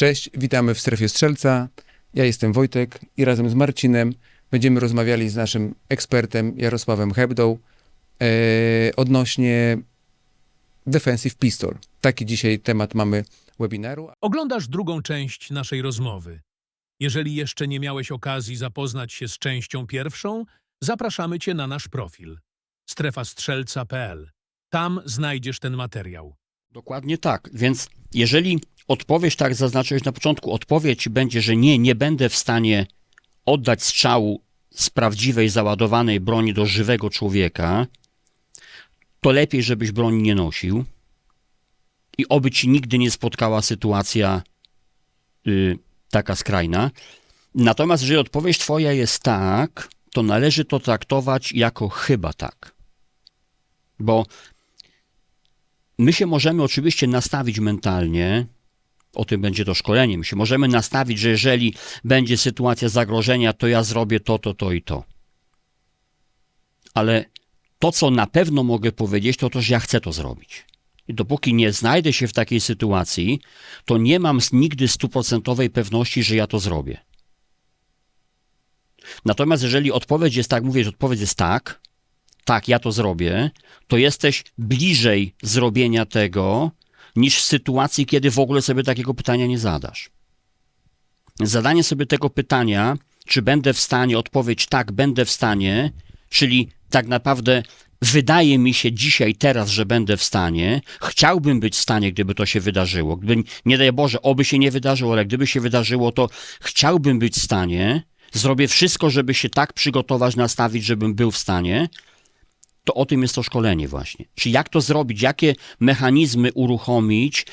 Cześć, witamy w strefie strzelca. Ja jestem Wojtek i razem z Marcinem będziemy rozmawiali z naszym ekspertem Jarosławem Hebdą e, odnośnie Defensive Pistol. Taki dzisiaj temat mamy webinaru. Oglądasz drugą część naszej rozmowy. Jeżeli jeszcze nie miałeś okazji zapoznać się z częścią pierwszą, zapraszamy Cię na nasz profil strefastrzelca.pl. Tam znajdziesz ten materiał. Dokładnie tak. Więc jeżeli odpowiedź, tak zaznaczyłeś na początku, odpowiedź będzie, że nie, nie będę w stanie oddać strzału z prawdziwej, załadowanej broni do żywego człowieka, to lepiej, żebyś broni nie nosił i oby ci nigdy nie spotkała sytuacja y, taka skrajna. Natomiast jeżeli odpowiedź twoja jest tak, to należy to traktować jako chyba tak. Bo my się możemy oczywiście nastawić mentalnie, o tym będzie to szkolenie, my się możemy nastawić, że jeżeli będzie sytuacja zagrożenia, to ja zrobię to, to, to i to. Ale to, co na pewno mogę powiedzieć, to to, że ja chcę to zrobić. I dopóki nie znajdę się w takiej sytuacji, to nie mam nigdy stuprocentowej pewności, że ja to zrobię. Natomiast jeżeli odpowiedź jest tak, mówię, że odpowiedź jest tak, tak, ja to zrobię, to jesteś bliżej zrobienia tego, niż w sytuacji, kiedy w ogóle sobie takiego pytania nie zadasz. Zadanie sobie tego pytania, czy będę w stanie, odpowiedź tak, będę w stanie, czyli tak naprawdę wydaje mi się dzisiaj, teraz, że będę w stanie, chciałbym być w stanie, gdyby to się wydarzyło. Gdyby, nie daj Boże, oby się nie wydarzyło, ale gdyby się wydarzyło, to chciałbym być w stanie, zrobię wszystko, żeby się tak przygotować, nastawić, żebym był w stanie, to o tym jest to szkolenie właśnie. Czy jak to zrobić, jakie mechanizmy uruchomić,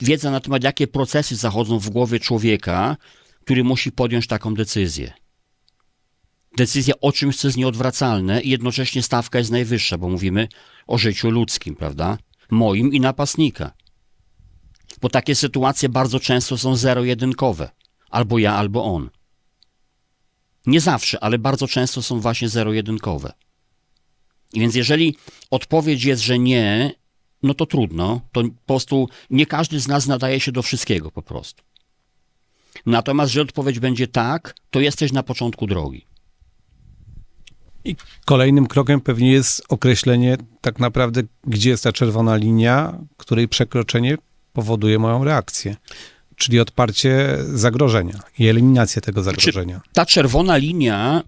wiedza na temat, jakie procesy zachodzą w głowie człowieka, który musi podjąć taką decyzję. Decyzja o czymś, co jest nieodwracalne i jednocześnie stawka jest najwyższa, bo mówimy o życiu ludzkim, prawda? Moim i napastnika. Bo takie sytuacje bardzo często są zero-jedynkowe. Albo ja, albo on. Nie zawsze, ale bardzo często są właśnie zero-jedynkowe. I więc jeżeli odpowiedź jest, że nie, no to trudno. To po prostu nie każdy z nas nadaje się do wszystkiego po prostu. Natomiast, że odpowiedź będzie tak, to jesteś na początku drogi. I kolejnym krokiem pewnie jest określenie tak naprawdę, gdzie jest ta czerwona linia, której przekroczenie powoduje moją reakcję. Czyli odparcie zagrożenia i eliminacja tego zagrożenia. Ta czerwona linia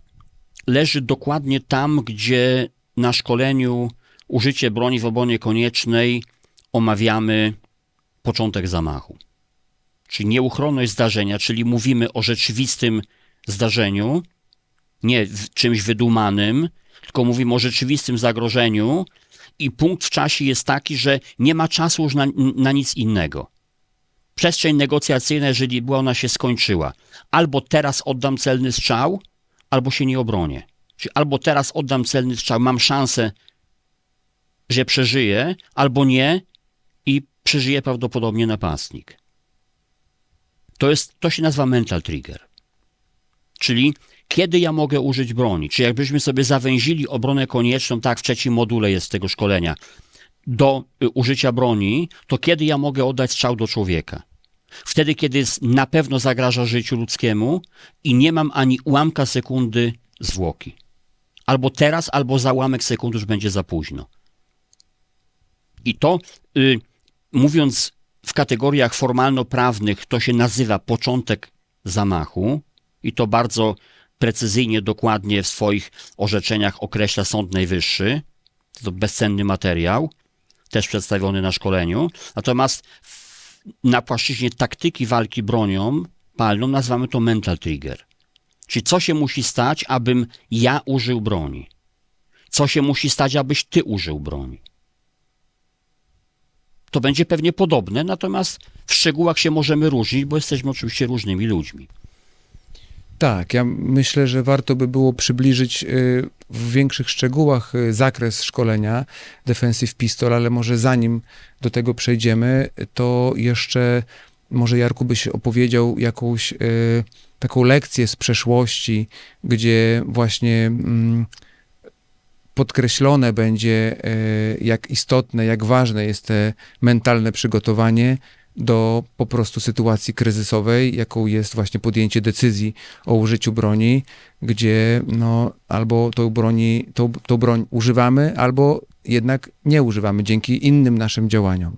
leży dokładnie tam, gdzie na szkoleniu użycie broni w obronie koniecznej omawiamy początek zamachu. Czyli nieuchronność zdarzenia, czyli mówimy o rzeczywistym zdarzeniu, nie czymś wydumanym, tylko mówimy o rzeczywistym zagrożeniu i punkt w czasie jest taki, że nie ma czasu już na, na nic innego. Przestrzeń negocjacyjna, jeżeli była ona się skończyła, albo teraz oddam celny strzał, albo się nie obronię. Czyli albo teraz oddam celny strzał, mam szansę, że przeżyję, albo nie i przeżyje prawdopodobnie napastnik. To, jest, to się nazywa mental trigger. Czyli kiedy ja mogę użyć broni? Czy jakbyśmy sobie zawęzili obronę konieczną, tak w trzecim module jest tego szkolenia, do y, użycia broni, to kiedy ja mogę oddać strzał do człowieka? Wtedy, kiedy jest, na pewno zagraża życiu ludzkiemu i nie mam ani ułamka sekundy zwłoki. Albo teraz, albo za ułamek sekundy już będzie za późno. I to, y, mówiąc w kategoriach formalno-prawnych, to się nazywa początek zamachu i to bardzo precyzyjnie, dokładnie w swoich orzeczeniach określa Sąd Najwyższy. To bezcenny materiał, też przedstawiony na szkoleniu. Natomiast na płaszczyźnie taktyki walki bronią palną nazywamy to mental trigger. Czyli co się musi stać, abym ja użył broni? Co się musi stać, abyś ty użył broni? To będzie pewnie podobne, natomiast w szczegółach się możemy różnić, bo jesteśmy oczywiście różnymi ludźmi. Tak, ja myślę, że warto by było przybliżyć y, w większych szczegółach y, zakres szkolenia Defensive Pistol, ale może zanim do tego przejdziemy, to jeszcze może Jarku byś opowiedział jakąś y, taką lekcję z przeszłości, gdzie właśnie mm, podkreślone będzie, y, jak istotne, jak ważne jest te mentalne przygotowanie do po prostu sytuacji kryzysowej, jaką jest właśnie podjęcie decyzji o użyciu broni, gdzie no, albo tą, broni, tą, tą broń używamy, albo jednak nie używamy dzięki innym naszym działaniom.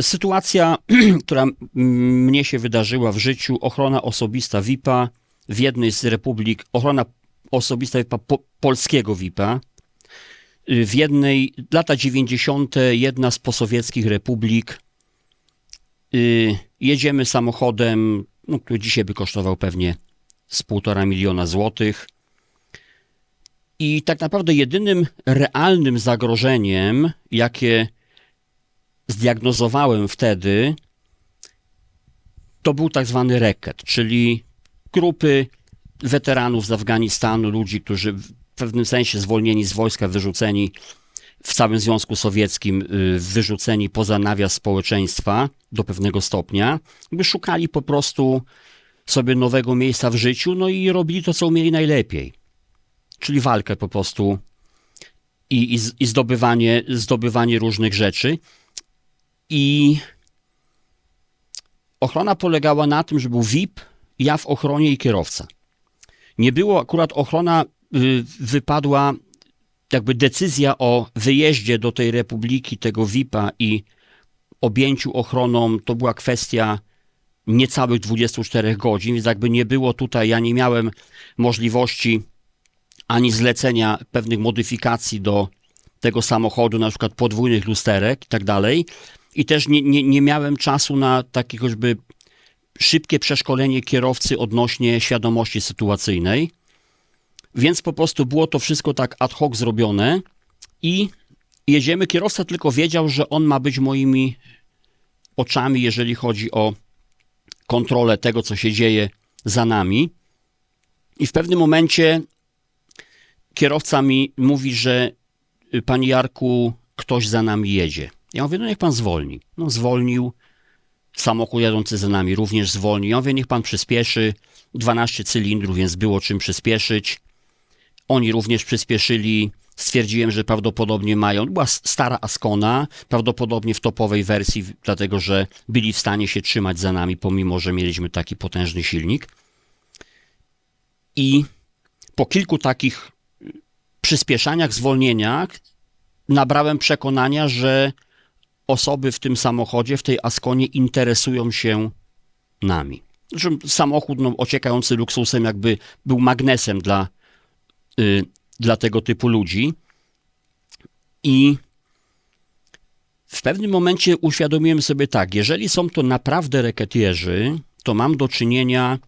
Sytuacja, która mnie się wydarzyła w życiu, ochrona osobista VIP-a w jednej z republik, ochrona osobista po, polskiego VIP-a, y, w jednej, lata 90. jedna z posowieckich republik, y, jedziemy samochodem, no, który dzisiaj by kosztował pewnie z półtora miliona złotych. I tak naprawdę jedynym realnym zagrożeniem, jakie zdiagnozowałem wtedy, to był tak zwany reket, czyli grupy weteranów z Afganistanu, ludzi, którzy w pewnym sensie zwolnieni z wojska, wyrzuceni w całym Związku Sowieckim, y, wyrzuceni poza nawias społeczeństwa do pewnego stopnia, by szukali po prostu sobie nowego miejsca w życiu, no i robili to, co umieli najlepiej. Czyli walkę po prostu i, i, i zdobywanie, zdobywanie różnych rzeczy. I ochrona polegała na tym, że był VIP, ja w ochronie i kierowca. Nie było akurat ochrona, y, wypadła jakby decyzja o wyjeździe do tej republiki, tego VIP-a i objęciu ochroną, to była kwestia niecałych 24 godzin, więc jakby nie było tutaj, ja nie miałem możliwości ani zlecenia pewnych modyfikacji do tego samochodu, na przykład podwójnych lusterek i tak dalej. I też nie, nie, nie miałem czasu na takie choćby szybkie przeszkolenie kierowcy odnośnie świadomości sytuacyjnej. Więc po prostu było to wszystko tak ad hoc zrobione i jedziemy. Kierowca tylko wiedział, że on ma być moimi oczami, jeżeli chodzi o kontrolę tego, co się dzieje za nami. I w pewnym momencie kierowca mi mówi, że y, panie Jarku, ktoś za nami jedzie. Ja mówię, no niech pan zwolni. No zwolnił, samochód jadący za nami również zwolnił. Ja mówię, niech pan przyspieszy, 12 cylindrów, więc było czym przyspieszyć. Oni również przyspieszyli. Stwierdziłem, że prawdopodobnie mają, była stara Ascona, prawdopodobnie w topowej wersji, dlatego że byli w stanie się trzymać za nami, pomimo że mieliśmy taki potężny silnik. I po kilku takich y, przyspieszaniach, zwolnieniach, nabrałem przekonania, że osoby w tym samochodzie, w tej Asconie interesują się nami. Że samochód no, ociekający luksusem jakby był magnesem dla, y, dla tego typu ludzi. I w pewnym momencie uświadomiłem sobie tak, jeżeli są to naprawdę reketierzy, to mam do czynienia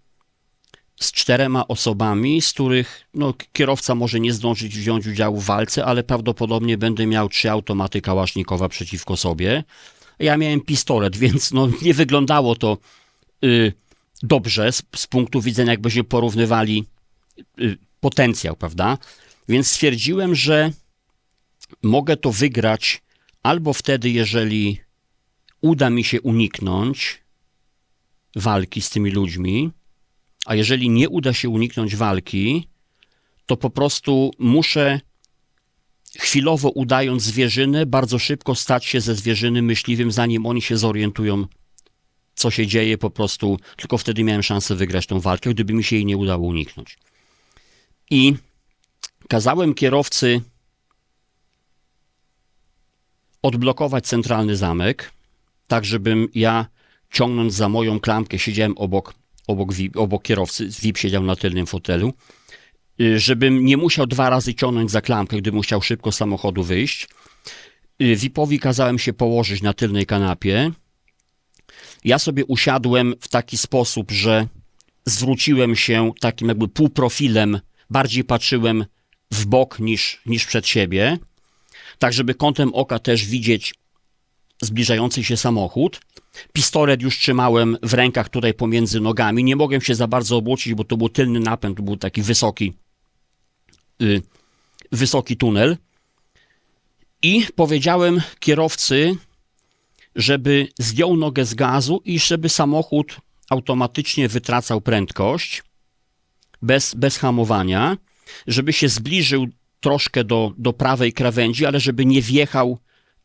z czterema osobami, z których no, kierowca może nie zdążyć wziąć udziału w walce, ale prawdopodobnie będę miał trzy automaty kałasznikowa przeciwko sobie. Ja miałem pistolet, więc no, nie wyglądało to y, dobrze z, z punktu widzenia, jakbyśmy porównywali y, potencjał, prawda? Więc stwierdziłem, że mogę to wygrać albo wtedy, jeżeli uda mi się uniknąć walki z tymi ludźmi, a jeżeli nie uda się uniknąć walki, to po prostu muszę chwilowo udając zwierzynę, bardzo szybko stać się ze zwierzyny myśliwym, zanim oni się zorientują, co się dzieje, po prostu tylko wtedy miałem szansę wygrać tą walkę, gdyby mi się jej nie udało uniknąć. I kazałem kierowcy odblokować centralny zamek, tak żebym ja ciągnąc za moją klamkę siedziałem obok, obok, obok kierowcy, VIP siedział na tylnym fotelu, y, żebym nie musiał dwa razy ciągnąć za klamkę, gdybym chciał szybko z samochodu wyjść. Y, VIP-owi kazałem się położyć na tylnej kanapie. Ja sobie usiadłem w taki sposób, że zwróciłem się takim jakby półprofilem, bardziej patrzyłem w bok niż, niż przed siebie, tak żeby kątem oka też widzieć zbliżający się samochód. Pistolet już trzymałem w rękach tutaj pomiędzy nogami. Nie mogłem się za bardzo obrócić, bo to był tylny napęd, to był taki wysoki, y, wysoki tunel. I powiedziałem kierowcy, żeby zdjął nogę z gazu i żeby samochód automatycznie wytracał prędkość bez, bez hamowania, żeby się zbliżył troszkę do, do prawej krawędzi, ale żeby nie wjechał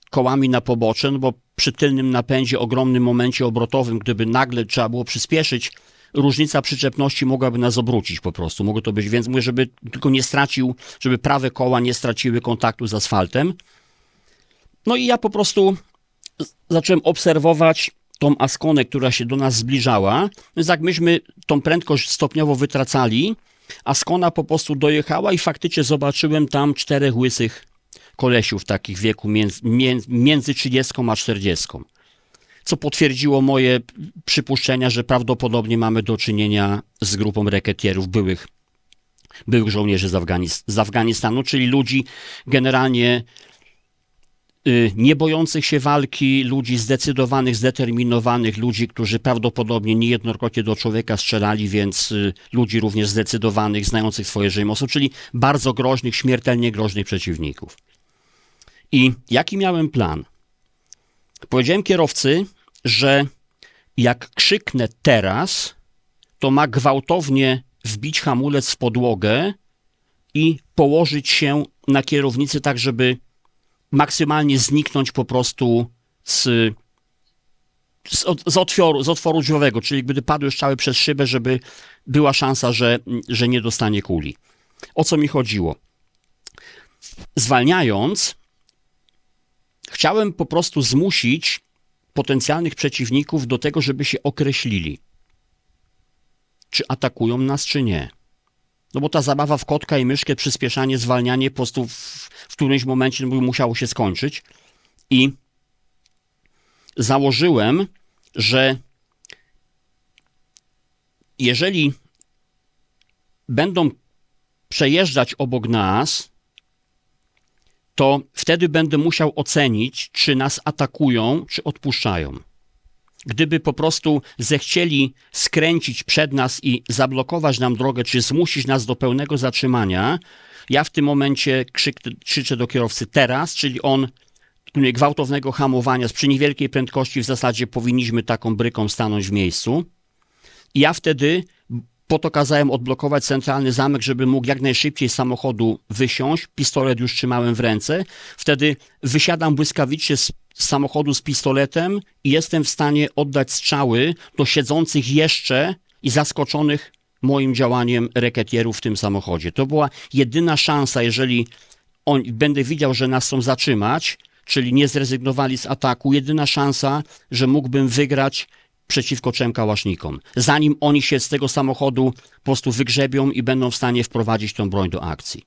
kołami na pobocze, no bo przy tylnym napędzie, ogromnym momencie obrotowym, gdyby nagle trzeba było przyspieszyć, różnica przyczepności mogłaby nas obrócić po prostu. Mogło to być, więc mówię, żeby tylko nie stracił, żeby prawe koła nie straciły kontaktu z asfaltem. No i ja po prostu zacząłem obserwować tą Askonę, która się do nas zbliżała. Więc jak myśmy tą prędkość stopniowo wytracali, Askona po prostu dojechała i faktycznie zobaczyłem tam czterech łysych kolesiów takich w wieku między, między, między 30 a 40. Co potwierdziło moje przypuszczenia, że prawdopodobnie mamy do czynienia z grupą reketierów byłych, byłych żołnierzy z, Afganis- z Afganistanu, czyli ludzi generalnie y, nie bojących się walki, ludzi zdecydowanych, zdeterminowanych, ludzi, którzy prawdopodobnie niejednokrotnie do człowieka strzelali, więc y, ludzi również zdecydowanych, znających swoje rzemiosło, czyli bardzo groźnych, śmiertelnie groźnych przeciwników. I jaki miałem plan? Powiedziałem kierowcy, że jak krzyknę teraz, to ma gwałtownie wbić hamulec w podłogę i położyć się na kierownicy tak, żeby maksymalnie zniknąć po prostu z, z, z, otworu, z otworu drzwiowego, czyli gdyby padły strzały przez szybę, żeby była szansa, że, że nie dostanie kuli. O co mi chodziło? Zwalniając, chciałem po prostu zmusić potencjalnych przeciwników do tego, żeby się określili, czy atakują nas, czy nie. No bo ta zabawa w kotka i myszkę, przyspieszanie, zwalnianie po prostu w, w którymś momencie no, musiało się skończyć. I założyłem, że jeżeli będą przejeżdżać obok nas, to wtedy będę musiał ocenić, czy nas atakują, czy odpuszczają. Gdyby po prostu zechcieli skręcić przed nas i zablokować nam drogę, czy zmusić nas do pełnego zatrzymania, ja w tym momencie krzyk, krzyczę do kierowcy teraz, czyli on gwałtownego hamowania przy niewielkiej prędkości w zasadzie powinniśmy taką bryką stanąć w miejscu. I ja wtedy po to kazałem odblokować centralny zamek, żeby mógł jak najszybciej z samochodu wysiąść. Pistolet już trzymałem w ręce. Wtedy wysiadam błyskawicznie z samochodu z pistoletem i jestem w stanie oddać strzały do siedzących jeszcze i zaskoczonych moim działaniem reketierów w tym samochodzie. To była jedyna szansa, jeżeli on, będę widział, że nas chcą zatrzymać, czyli nie zrezygnowali z ataku, jedyna szansa, że mógłbym wygrać przeciwko trzem kałasznikom. Zanim oni się z tego samochodu po prostu wygrzebią i będą w stanie wprowadzić tą broń do akcji.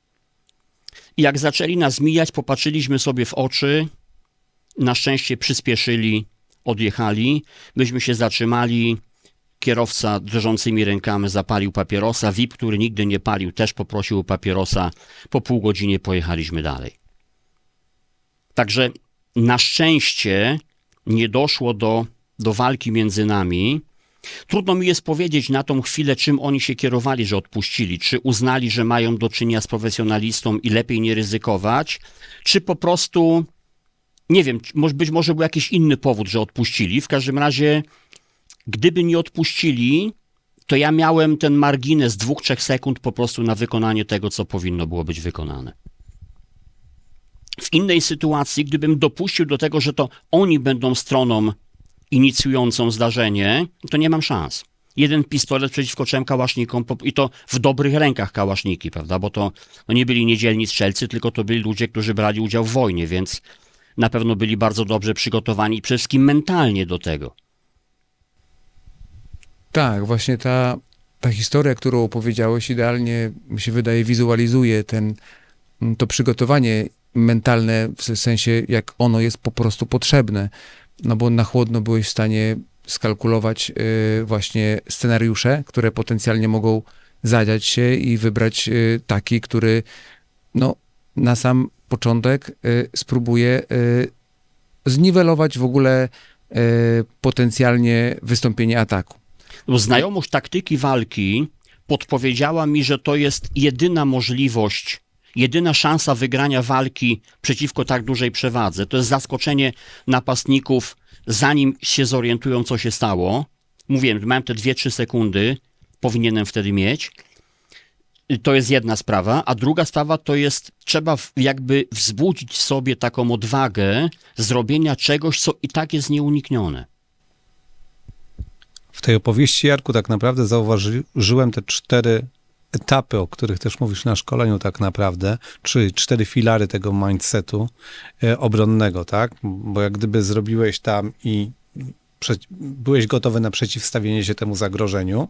I jak zaczęli nas mijać, popatrzyliśmy sobie w oczy, na szczęście przyspieszyli, odjechali, myśmy się zatrzymali, kierowca drżącymi rękami zapalił papierosa, VIP, który nigdy nie palił, też poprosił o papierosa, po pół godzinie pojechaliśmy dalej. Także na szczęście nie doszło do, do walki między nami. Trudno mi jest powiedzieć na tą chwilę, czym oni się kierowali, że odpuścili. Czy uznali, że mają do czynienia z profesjonalistą i lepiej nie ryzykować, czy po prostu, nie wiem, być może był jakiś inny powód, że odpuścili. W każdym razie, gdyby nie odpuścili, to ja miałem ten margines dwóch, trzech sekund po prostu na wykonanie tego, co powinno było być wykonane. W innej sytuacji, gdybym dopuścił do tego, że to oni będą stroną inicjującą zdarzenie, to nie mam szans. Jeden pistolet przeciwko trzem kałasznikom i to w dobrych rękach kałaszniki, prawda? Bo to no nie byli niedzielni strzelcy, tylko to byli ludzie, którzy brali udział w wojnie, więc na pewno byli bardzo dobrze przygotowani i przede wszystkim mentalnie do tego. Tak, właśnie ta, ta historia, którą opowiedziałeś, idealnie mi się wydaje, wizualizuje ten, to przygotowanie mentalne, w sensie jak ono jest po prostu potrzebne. No bo na chłodno byłeś w stanie skalkulować y, właśnie scenariusze, które potencjalnie mogą zadziać się i wybrać y, taki, który no, na sam początek y, spróbuje zniwelować w ogóle potencjalnie wystąpienie ataku. Znajomość taktyki walki podpowiedziała mi, że to jest jedyna możliwość, jedyna szansa wygrania walki przeciwko tak dużej przewadze. To jest zaskoczenie napastników, zanim się zorientują, co się stało. Mówiłem, miałem te 2-3 sekundy, powinienem wtedy mieć. to jest jedna sprawa, a druga sprawa to jest, trzeba jakby wzbudzić sobie taką odwagę zrobienia czegoś, co i tak jest nieuniknione. W tej opowieści, Jarku, tak naprawdę zauważyłem te cztery etapy, o których też mówisz na szkoleniu tak naprawdę, czyli cztery filary tego mindsetu e, obronnego, tak? Bo jak gdyby zrobiłeś tam i byłeś gotowy na przeciwstawienie się temu zagrożeniu,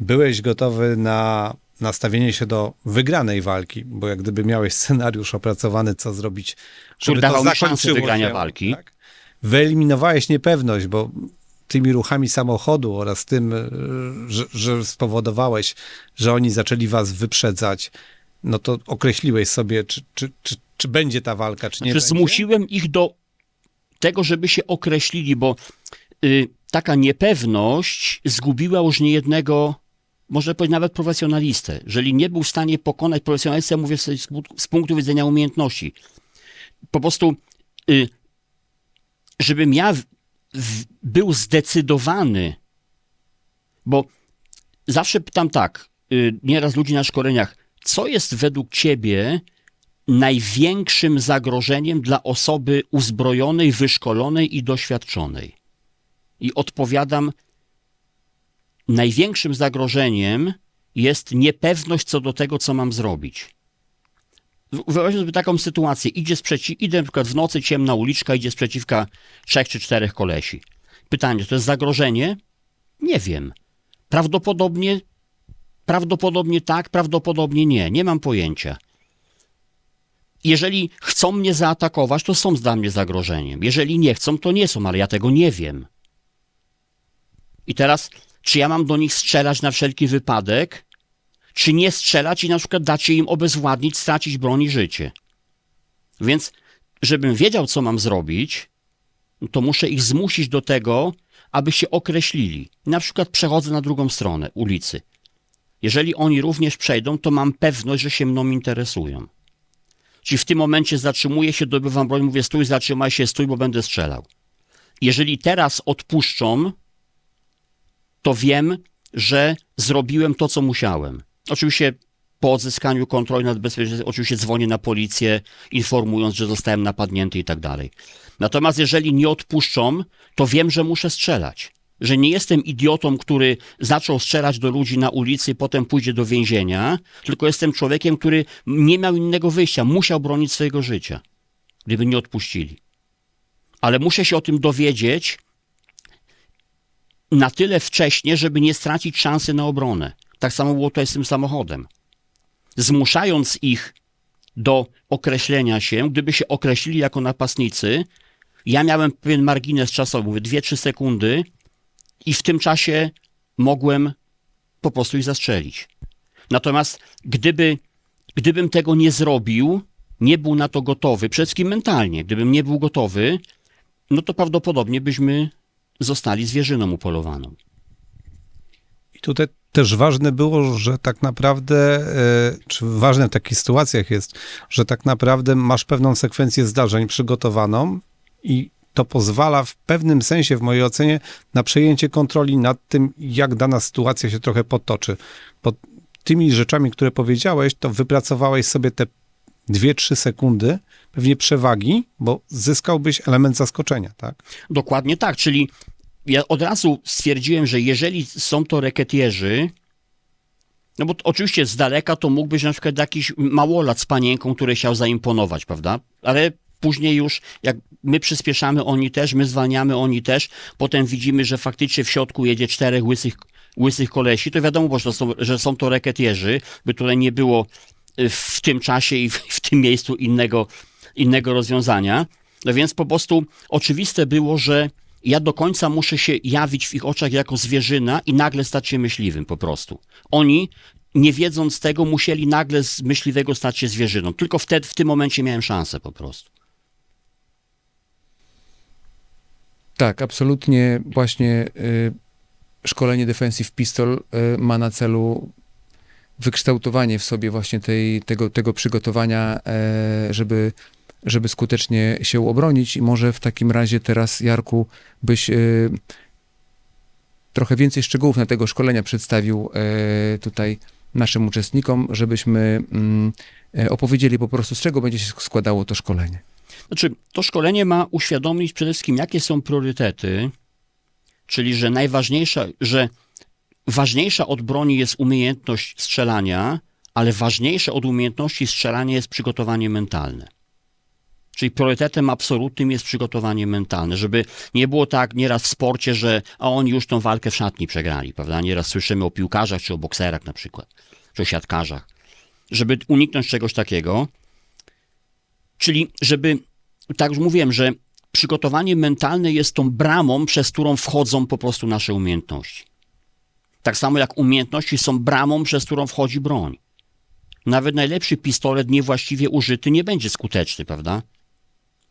byłeś gotowy na nastawienie się do wygranej walki, bo jak gdyby miałeś scenariusz opracowany, co zrobić, żeby dawał to zakończyło wygrania się, walki. Tak? Wyeliminowałeś niepewność, bo tymi ruchami samochodu oraz tym, e, że, że spowodowałeś, że oni zaczęli was wyprzedzać, no to określiłeś sobie, czy, czy, czy, czy będzie ta walka, czy nie Znaczy, będzie. zmusiłem ich do tego, żeby się określili, bo y, taka niepewność zgubiła już niejednego, może powiedzieć nawet profesjonalistę. Jeżeli nie był w stanie pokonać profesjonalistę, mówię z, z punktu widzenia umiejętności. Po prostu, y, żebym ja był zdecydowany, bo zawsze pytam tak, y, nieraz ludzi na szkoleniach, co jest według ciebie największym zagrożeniem dla osoby uzbrojonej, wyszkolonej i doświadczonej? I odpowiadam, największym zagrożeniem jest niepewność co do tego, co mam zrobić. Wyobraźmy sobie taką sytuację. Idzie sprzeciw, idę na przykład w nocy, ciemna uliczka, idzie sprzeciwka trzech czy czterech kolesi. Pytanie, to jest zagrożenie? Nie wiem. Prawdopodobnie, prawdopodobnie tak, prawdopodobnie nie. Nie mam pojęcia. Jeżeli chcą mnie zaatakować, to są dla mnie zagrożeniem. Jeżeli nie chcą, to nie są, ale ja tego nie wiem. I teraz, czy ja mam do nich strzelać na wszelki wypadek, czy nie strzelać i na przykład dać się im obezwładnić, stracić broń i życie. Więc, żebym wiedział, co mam zrobić, to muszę ich zmusić do tego, aby się określili. Na przykład przechodzę na drugą stronę ulicy. Jeżeli oni również przejdą, to mam pewność, że się mną interesują. Czyli w tym momencie zatrzymuję się, dobywam broń, mówię stój, zatrzymaj się, stój, bo będę strzelał. Jeżeli teraz odpuszczą, to wiem, że zrobiłem to, co musiałem. Oczywiście po odzyskaniu kontroli nad bezpieczeństwem, oczywiście dzwonię na policję, informując, że zostałem napadnięty i tak dalej. Natomiast jeżeli nie odpuszczą, to wiem, że muszę strzelać. Że nie jestem idiotą, który zaczął strzelać do ludzi na ulicy, potem pójdzie do więzienia, tylko jestem człowiekiem, który nie miał innego wyjścia, musiał bronić swojego życia, gdyby nie odpuścili. Ale muszę się o tym dowiedzieć na tyle wcześnie, żeby nie stracić szansy na obronę. Tak samo było tutaj z tym samochodem. Zmuszając ich do określenia się, gdyby się określili jako napastnicy, ja miałem pewien margines czasowy, mówię 2-3 sekundy i w tym czasie mogłem po prostu ich zastrzelić. Natomiast gdyby, gdybym tego nie zrobił, nie był na to gotowy, przede wszystkim mentalnie, gdybym nie był gotowy, no to prawdopodobnie byśmy zostali zwierzyną upolowaną. I tutaj też ważne było, że tak naprawdę, e, czy ważne w takich sytuacjach jest, że tak naprawdę masz pewną sekwencję zdarzeń przygotowaną i to pozwala w pewnym sensie, w mojej ocenie, na przejęcie kontroli nad tym, jak dana sytuacja się trochę potoczy. Bo tymi rzeczami, które powiedziałeś, to wypracowałeś sobie te 2-3 sekundy pewnie przewagi, bo zyskałbyś element zaskoczenia, tak? Dokładnie tak, czyli ja od razu stwierdziłem, że jeżeli są to reketierzy, no bo oczywiście z daleka to mógł być na przykład jakiś małolat z panienką, który chciał zaimponować, prawda? Ale później już, jak my przyspieszamy, oni też, my zwalniamy, oni też, potem widzimy, że faktycznie w środku jedzie czterech łysych, łysych kolesi, to wiadomo, że są, że są to reketierzy, by tutaj nie było y, w tym czasie i w, w tym miejscu innego, innego rozwiązania. No więc po prostu oczywiste było, że ja do końca muszę się jawić w ich oczach jako zwierzyna i nagle stać się myśliwym po prostu. Oni, nie wiedząc tego, musieli nagle z myśliwego stać się zwierzyną. Tylko wtedy, w tym momencie miałem szansę po prostu. Tak, absolutnie właśnie y, szkolenie Defensive Pistol y, ma na celu wykształtowanie w sobie właśnie tej, tego, tego przygotowania, e, żeby, żeby skutecznie się obronić i może w takim razie teraz, Jarku, byś y, trochę więcej szczegółów na tego szkolenia przedstawił e, tutaj naszym uczestnikom, żebyśmy mm, e, opowiedzieli po prostu, z czego będzie się składało to szkolenie. Znaczy, to szkolenie ma uświadomić przede wszystkim, jakie są priorytety, czyli że najważniejsza, że ważniejsza od broni jest umiejętność strzelania, ale ważniejsze od umiejętności strzelania jest przygotowanie mentalne. Czyli priorytetem absolutnym jest przygotowanie mentalne, żeby nie było tak nieraz w sporcie, że a oni już tą walkę w szatni przegrali, prawda? Nieraz słyszymy o piłkarzach czy o bokserach na przykład, czy o siatkarzach. Żeby uniknąć czegoś takiego, czyli żeby, tak już mówiłem, że przygotowanie mentalne jest tą bramą, przez którą wchodzą po prostu nasze umiejętności. Tak samo jak umiejętności są bramą, przez którą wchodzi broń. Nawet najlepszy pistolet niewłaściwie użyty nie będzie skuteczny, prawda?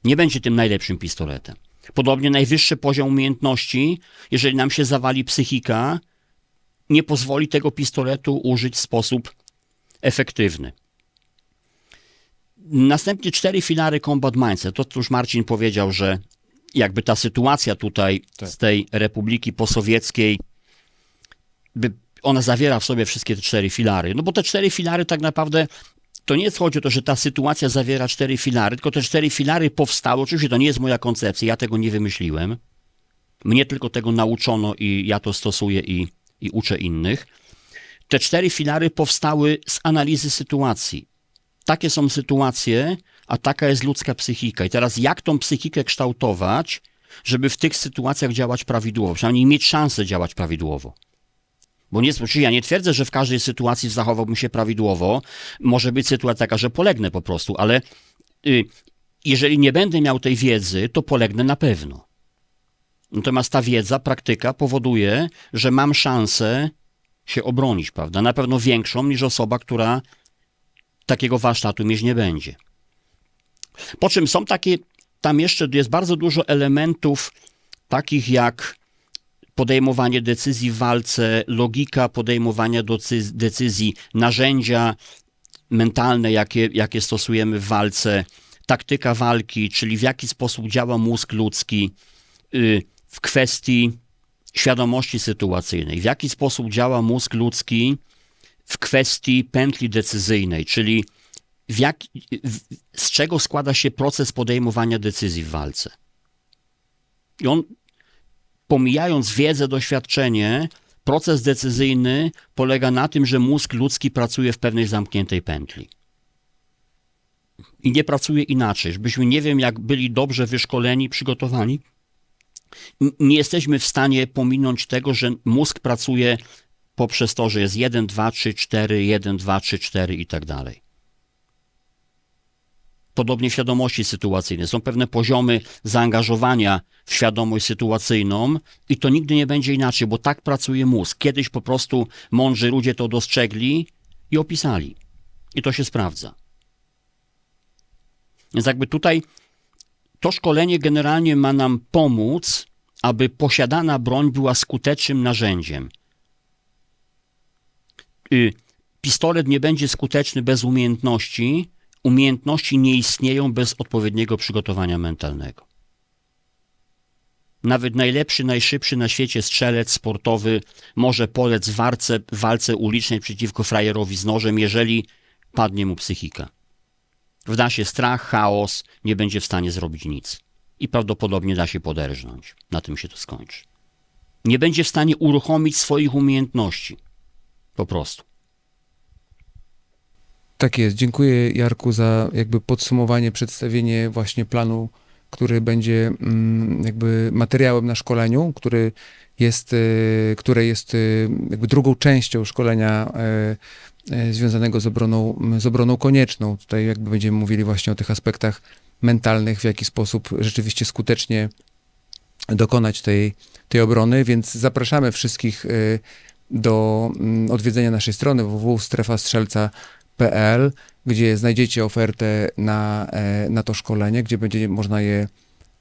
Nie będzie tym najlepszym pistoletem. Podobnie najwyższy poziom umiejętności, jeżeli nam się zawali psychika, nie pozwoli tego pistoletu użyć w sposób efektywny. Następnie cztery filary combat mindset. To co już Marcin powiedział, że jakby ta sytuacja tutaj Tak. z tej Republiki Posowieckiej, by ona zawiera w sobie wszystkie te cztery filary. No bo te cztery filary tak naprawdę to nie chodzi o to, że ta sytuacja zawiera cztery filary, tylko te cztery filary powstały. Oczywiście to nie jest moja koncepcja, ja tego nie wymyśliłem. Mnie tylko tego nauczono i ja to stosuję i, i uczę innych. Te cztery filary powstały z analizy sytuacji. Takie są sytuacje, a taka jest ludzka psychika. I teraz jak tą psychikę kształtować, żeby w tych sytuacjach działać prawidłowo, przynajmniej mieć szansę działać prawidłowo. Bo nie, ja nie twierdzę, że w każdej sytuacji zachowałbym się prawidłowo. Może być sytuacja taka, że polegnę po prostu, ale y, jeżeli nie będę miał tej wiedzy, to polegnę na pewno. Natomiast ta wiedza, praktyka powoduje, że mam szansę się obronić, prawda? Na pewno większą niż osoba, która takiego warsztatu mieć nie będzie. Po czym są takie, tam jeszcze jest bardzo dużo elementów takich jak podejmowanie decyzji w walce, logika podejmowania decyzji, narzędzia mentalne, jakie, jakie stosujemy w walce, taktyka walki, czyli w jaki sposób działa mózg ludzki y, w kwestii świadomości sytuacyjnej, w jaki sposób działa mózg ludzki w kwestii pętli decyzyjnej, czyli jak, z czego składa się proces podejmowania decyzji w walce. I on pomijając wiedzę, doświadczenie, proces decyzyjny polega na tym, że mózg ludzki pracuje w pewnej zamkniętej pętli. I nie pracuje inaczej. Żebyśmy nie wiem, jak byli dobrze wyszkoleni, przygotowani, nie jesteśmy w stanie pominąć tego, że mózg pracuje poprzez to, że jest 1, 2, 3, 4, 1, 2, 3, 4 i tak dalej. Podobnie świadomości sytuacyjnej. Są pewne poziomy zaangażowania w świadomość sytuacyjną i to nigdy nie będzie inaczej, bo tak pracuje mózg. Kiedyś po prostu mądrzy ludzie to dostrzegli i opisali. I to się sprawdza. Więc jakby tutaj to szkolenie generalnie ma nam pomóc, aby posiadana broń była skutecznym narzędziem. Y, Pistolet nie będzie skuteczny bez umiejętności, umiejętności nie istnieją bez odpowiedniego przygotowania mentalnego. Nawet najlepszy, najszybszy na świecie strzelec sportowy może polec w walce, walce ulicznej przeciwko frajerowi z nożem, jeżeli padnie mu psychika. Wda się strach, chaos, nie będzie w stanie zrobić nic. I prawdopodobnie da się poderżnąć. Na tym się to skończy. Nie będzie w stanie uruchomić swoich umiejętności. Po prostu. Tak jest. Dziękuję Jarku za jakby podsumowanie, przedstawienie właśnie planu, który będzie mm, jakby materiałem na szkoleniu, który jest, y, które jest y, jakby drugą częścią szkolenia y, związanego z obroną, z obroną konieczną. Tutaj jakby będziemy mówili właśnie o tych aspektach mentalnych, w jaki sposób rzeczywiście skutecznie dokonać tej, tej obrony, więc zapraszamy wszystkich do mm, odwiedzenia naszej strony www.strefastrzelca.pl, gdzie znajdziecie ofertę na, e, na to szkolenie, gdzie będzie można je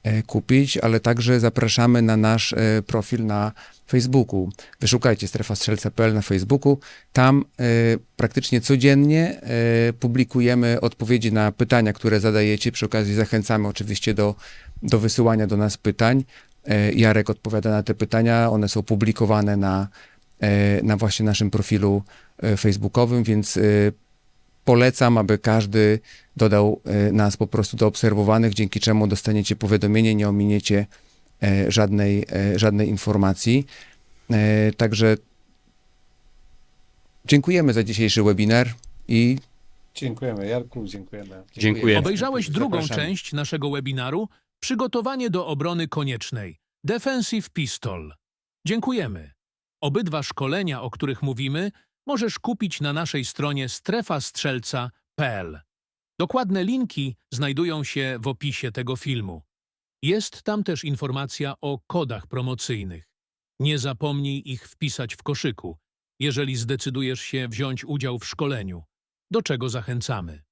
e, kupić, ale także zapraszamy na nasz e, profil na Facebooku. Wyszukajcie strefastrzelca.pl na Facebooku. Tam praktycznie codziennie publikujemy odpowiedzi na pytania, które zadajecie. Przy okazji zachęcamy oczywiście do, do wysyłania do nas pytań. Jarek odpowiada na te pytania. One są publikowane na, na właśnie naszym profilu facebookowym, więc polecam, aby każdy dodał e, nas po prostu do obserwowanych, dzięki czemu dostaniecie powiadomienie, nie ominiecie e, żadnej, e, żadnej informacji. Także dziękujemy za dzisiejszy webinar i Dziękujemy Jarku, dziękujemy. Dziękuję. Obejrzałeś drugą Zapraszamy. część naszego webinaru Przygotowanie do obrony koniecznej Defensive Pistol. Dziękujemy. Obydwa szkolenia, o których mówimy, możesz kupić na naszej stronie strefastrzelca.pl. Dokładne linki znajdują się w opisie tego filmu. Jest tam też informacja o kodach promocyjnych. Nie zapomnij ich wpisać w koszyku, jeżeli zdecydujesz się wziąć udział w szkoleniu, do czego zachęcamy.